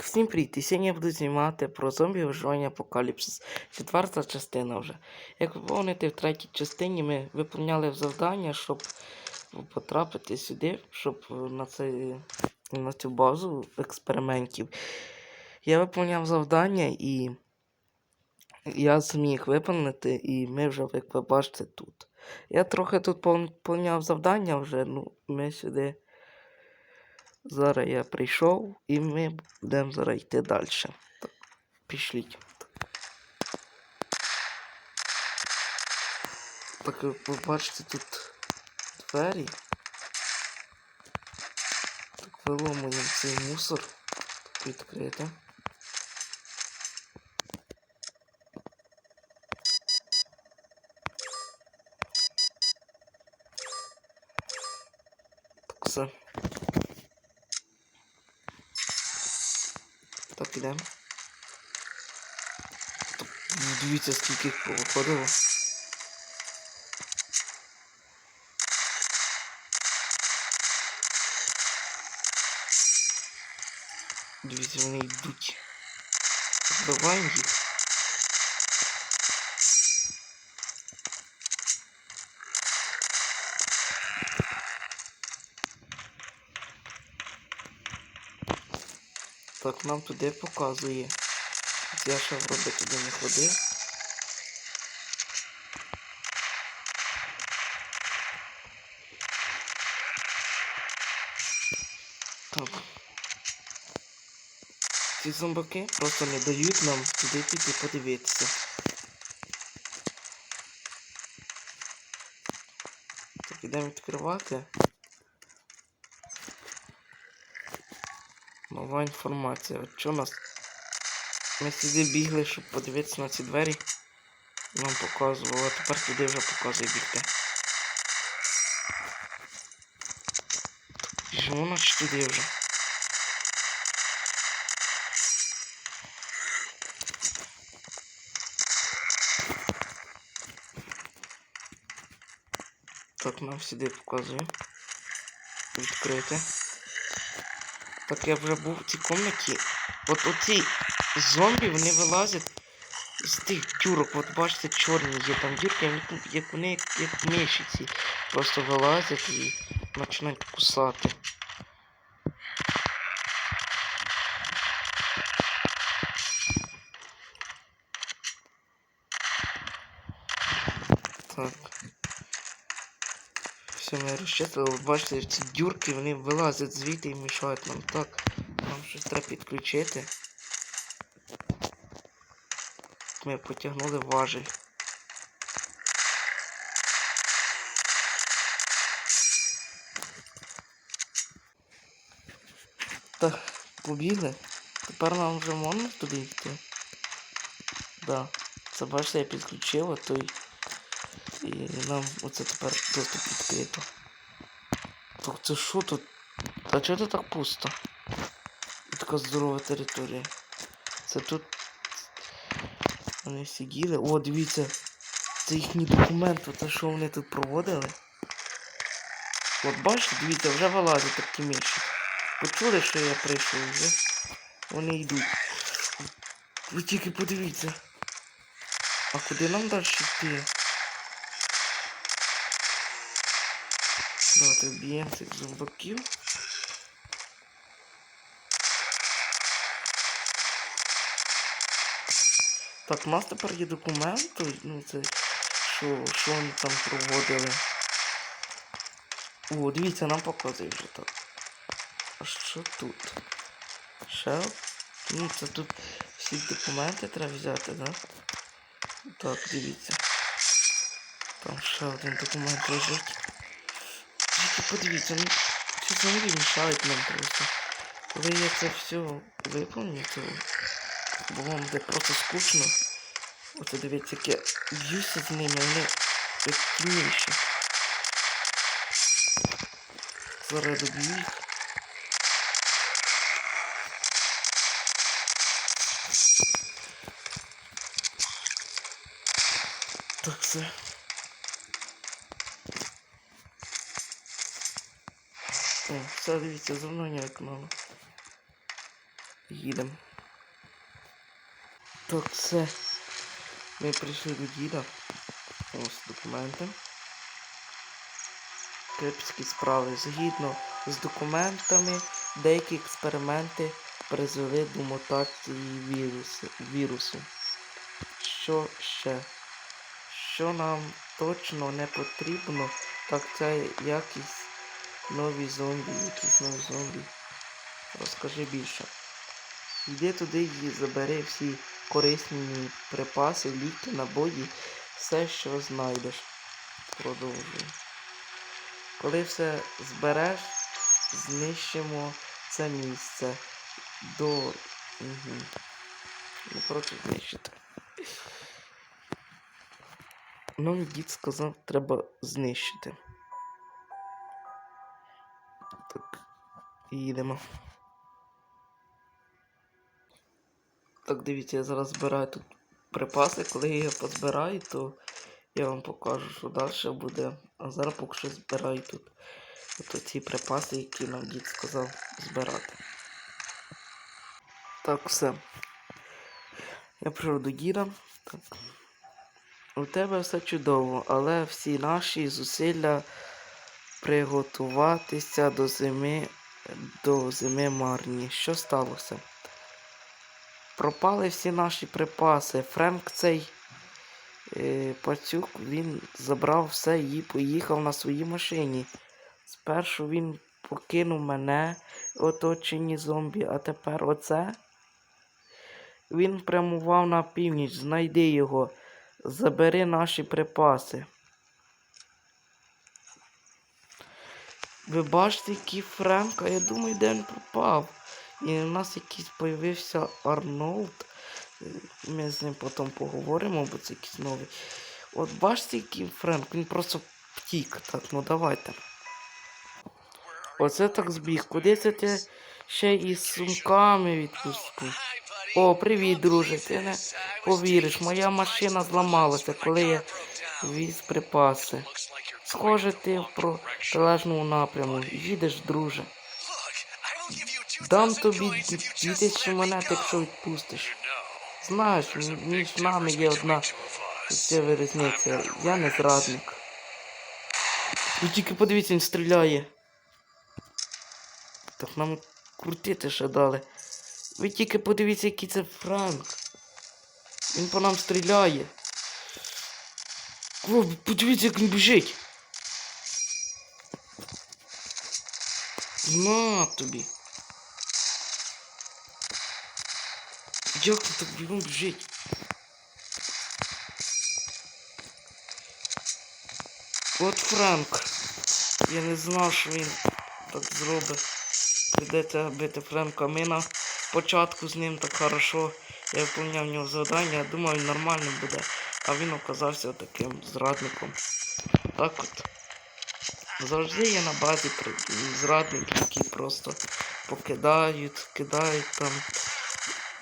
Всім привіт! Сьогодні я буду знімати про зомбі виживання апокаліпсис. Четверта частина вже. Як ви пам'ятаєте, в третій частині ми виповняли завдання, щоб потрапити сюди, щоб на, цей, на цю базу експериментів. Я виповняв завдання і я зміг виповнити, і ми вже, як ви бачите, тут. Я трохи тут виповняв завдання вже, ну, ми сюди. Зараз я прийшов і ми будемо зараз йти далі. Так, пішліть. Так, ви бачите тут двері. Так виломуємо цей мусор. Так відкрити. Так, все. Ну, Дивіться, скільки їх повиходило. Дивіться, вони йдуть. Вбиваємо їх. Так, нам туди показує. Я ще вроде туди не ходив. Так. Ці зомбаки просто не дають нам туди піти подивитися. Так, ідемо відкривати. Нова інформація. От що у нас? Ми сюди бігли, щоб подивитися на ці двері. Нам показувало, а тепер туди вже показує бігти. Біжимо наче туди вже. Так, нам сюди показує. Відкрити. Так я вже був в цій комнаті. От оці зомбі вони вилазять з тих дюрок. От бачите, чорні є там вони як вони як, як мишиці. Просто вилазять і починають кусати. Так. Все, розчистили. Бачите, ці дюрки вони вилазять звідти і мішають нам. Так, нам щось треба підключити. Ми потягнули важель. Так, побігли. Тепер нам вже можна туди йти. Да. Це бачите, я підключив, а той. І нам оце тепер доступ відкрито. Так це що тут? А чого тут так пусто? Така здорова територія. Це тут. Вони сиділи. О, дивіться. Це їхні документи, те, що вони тут проводили. От бачите, дивіться, вже вилазять такі міші. Почули, що я прийшов вже. Вони йдуть. Ви тільки подивіться. А куди нам далі йти? Давайте вб'ємо цих зомбаків. Так, у нас тепер є документи, ну це що, що вони там проводили. О, дивіться, нам показує вже так. А що тут? Ще? Ну це тут всі документи треба взяти, да? Так, дивіться. Там ще один документ лежить. Тільки подивіться, ну ці зомбі мішають нам просто. Коли я це все виповню, то вам буде просто скучно. Оце дивіться, як я б'юся з ними, вони як тініші. Зараз доб'ю їх. Так, все. О, все, дивіться, за мною виконало. їдемо. Так, все. Ми прийшли до діда. Ось документи. Кипські справи. Згідно з документами, деякі експерименти призвели до мутації вірусу. вірусу. Що ще? Що нам точно не потрібно, так це якісь нові зомбі, якісь нові зомбі. Розкажи більше. Йди туди і забери всі корисні припаси, ліки, набої, все, що знайдеш. Продовжуй. Коли все збереш, знищимо це місце до. Угу. Ну, коротше, знищити. Ну, дід сказав, треба знищити. Так, їдемо. Так, дивіться, я зараз збираю тут припаси. Коли я їх позбираю, то я вам покажу, що далі буде. А зараз поки що збираю тут. Ото ці припаси, які нам дід сказав збирати. Так, все. Я прийшов до діда. Так. У тебе все чудово, але всі наші зусилля приготуватися до зими до зими марні. Що сталося? Пропали всі наші припаси. Френк цей е, пацюк, він забрав все і поїхав на своїй машині. Спершу він покинув мене в оточенні зомбі, а тепер оце. Він прямував на північ, знайди його, забери наші припаси. Ви бачите, який Френк, а я думаю, де він пропав. І у нас якийсь появився Арнольд. Ми з ним потім поговоримо, бо це якийсь новий. От бачите, який Френк, він просто втік. Так, ну давайте. Оце так збіг. Куди це ти ще із сумками відпустив? О, привіт, друже. Ти не повіриш, моя машина зламалася, коли я віз припаси. Схоже, ти в протилежному напряму. Їдеш, друже. Дам тобі тисячі монет, якщо відпустиш. Знаєш, між нами є одна суттєва різниця. Я не зрадник. Ви тільки подивіться, він стріляє. Так нам крутити ще дали. Ви тільки подивіться, який це Франк. Він по нам стріляє. О, подивіться, як він біжить. На тобі. Як ти так бігом біжить? От Франк. Я не знав, що він так зробить. Прийдеться бити Френка. Ми на початку з ним так хорошо. Я виконував нього завдання, я думав, він нормальним буде. А він оказався таким зрадником. Так от. Завжди є на базі зрадники, які просто покидають, кидають там.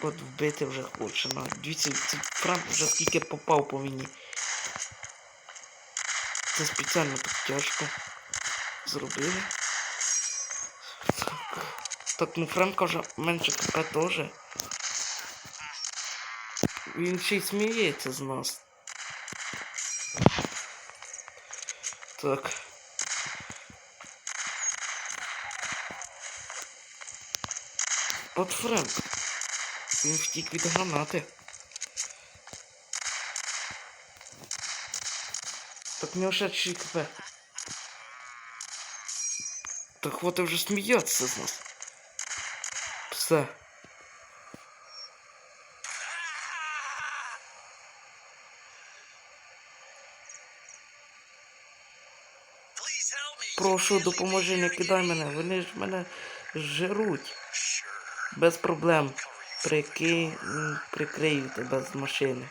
От вбити вже хоче. На. Дивіться, це Франк вже скільки попав по мені. Це спеціально так тяжко зробили. Так, так ну Франка вже менше КП теж. Він ще й сміється з нас. Так. От Френк. Він втік від гранати. Так ще 6 КП. Так хватить вже сміятися з нас. Все. Прошу, допоможи, не кидай мене. Вони ж мене жируть. Без проблем. Прики... Прикрию тебе з машини.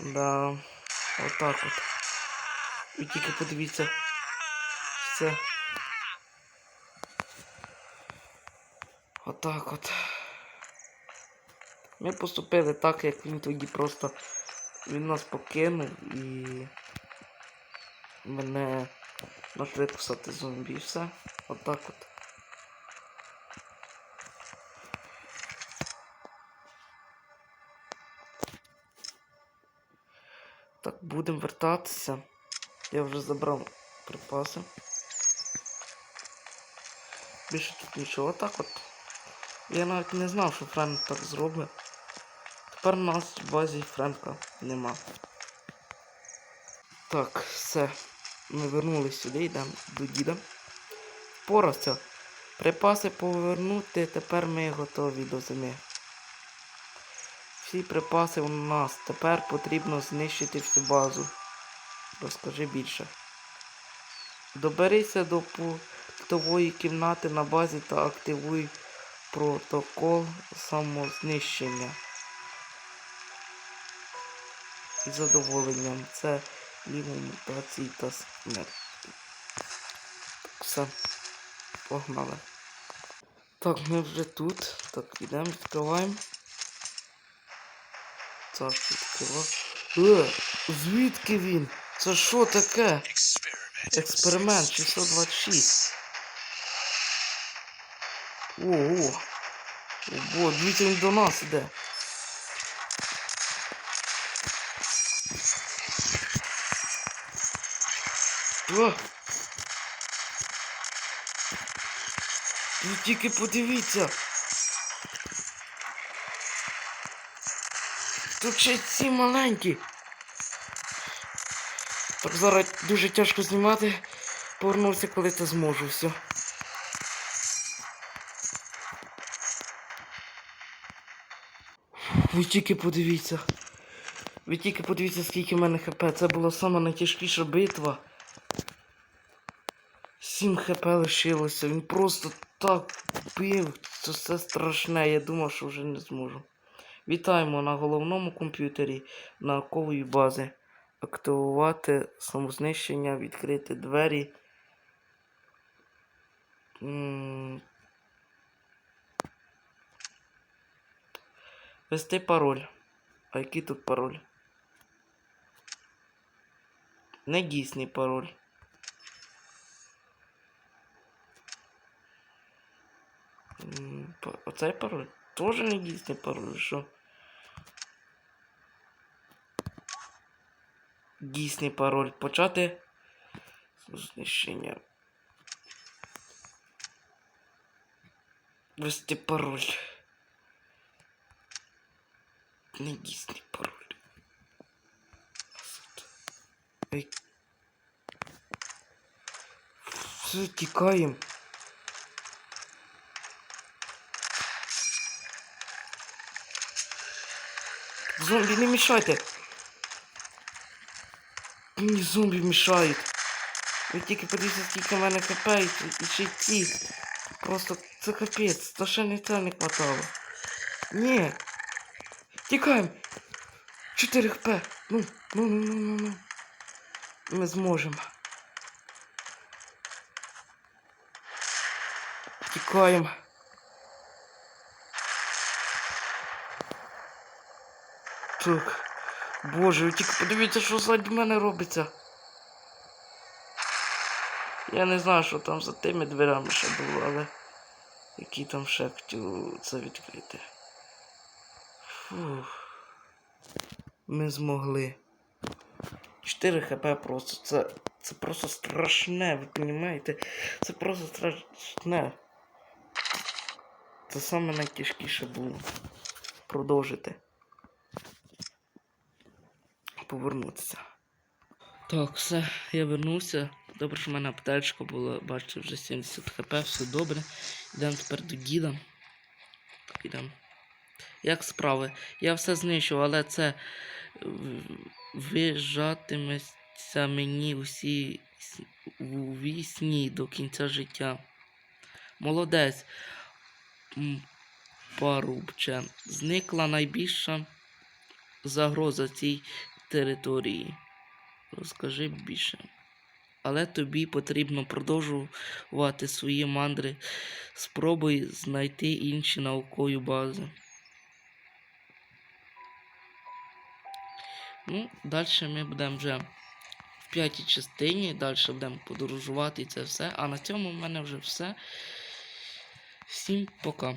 Да. Отак от. Ви тільки подивіться. Все. Отак от. Ми поступили так, як він тоді просто. Він нас покинув і мене Почали кусати зомбі і все. Отак от. Так, будемо вертатися. Я вже забрав припаси. Більше тут нічого. Так от. Я навіть не знав, що Френк так зробить. Тепер у нас в базі Френка нема. Так, все. Ми вернулись сюди, йдемо до діда. Впорався. Припаси повернути, тепер ми готові до зими. Всі припаси у нас. Тепер потрібно знищити всю базу. Розкажи більше. Доберися до пультової кімнати на базі та активуй протокол самознищення. Із задоволенням. Це ліво мутації та смерть. Все. Погнали. Так, ми вже тут. Так, йдемо, відкриваємо. Так, відкриваємо. Е, звідки він? Це що таке? Експеримент 626. Ого. Ого, дивіться, він до нас іде. О! Ви тільки подивіться. Тут ще ці маленькі. Так зараз дуже тяжко знімати. Повернувся, коли це зможу все. Ви тільки подивіться. Ви тільки подивіться, скільки в мене хп. Це була найтяжкіша битва. 7 хп лишилося. Він просто так бив. Це все страшне. Я думав, що вже не зможу. Вітаємо на головному комп'ютері наукової бази. Активувати самознищення, відкрити двері. М, Ввести пароль. А який тут пароль? Не дійсний пароль. Оцей пароль? Тоже не дійсний пароль, що? Дійсний пароль. Почати знищення. Ввести пароль. Не дійсний пароль. Все. Зомбі, не мішайте. Мені зомбі мішають. Ви тільки подивіться, скільки в мене хп і, ще ці. Просто це капець, то ще не це не хватало. Ні. Тікаємо. 4 хп. Ну, ну, ну, ну, ну, ну. Ми зможемо. Тікаємо. Так. Боже, ви тільки подивіться, що ззаді мене робиться. Я не знаю, що там за тими дверями ще було, але які там ще хотів це відкрити. Фух. Ми змогли. 4 хп просто. Це, це просто страшне, ви розумієте? Це просто страшне. Це саме найтяжкіше було. Продовжити. Повернутися. Так, все, я вернувся. Добре, що в мене аптечка була, бачите, вже 70 хп, все добре. Йдемо тепер до діда. Так, ідемо. Як справи? Я все знищив, але це вижатиметься мені усі у вісні до кінця життя. Молодець, парубче. Зникла найбільша загроза цій території. Розкажи більше. Але тобі потрібно продовжувати свої мандри. Спробуй знайти інші наукові бази. Ну, далі ми будемо вже в п'ятій частині. Далі будемо подорожувати і це все. А на цьому в мене вже все. Всім пока.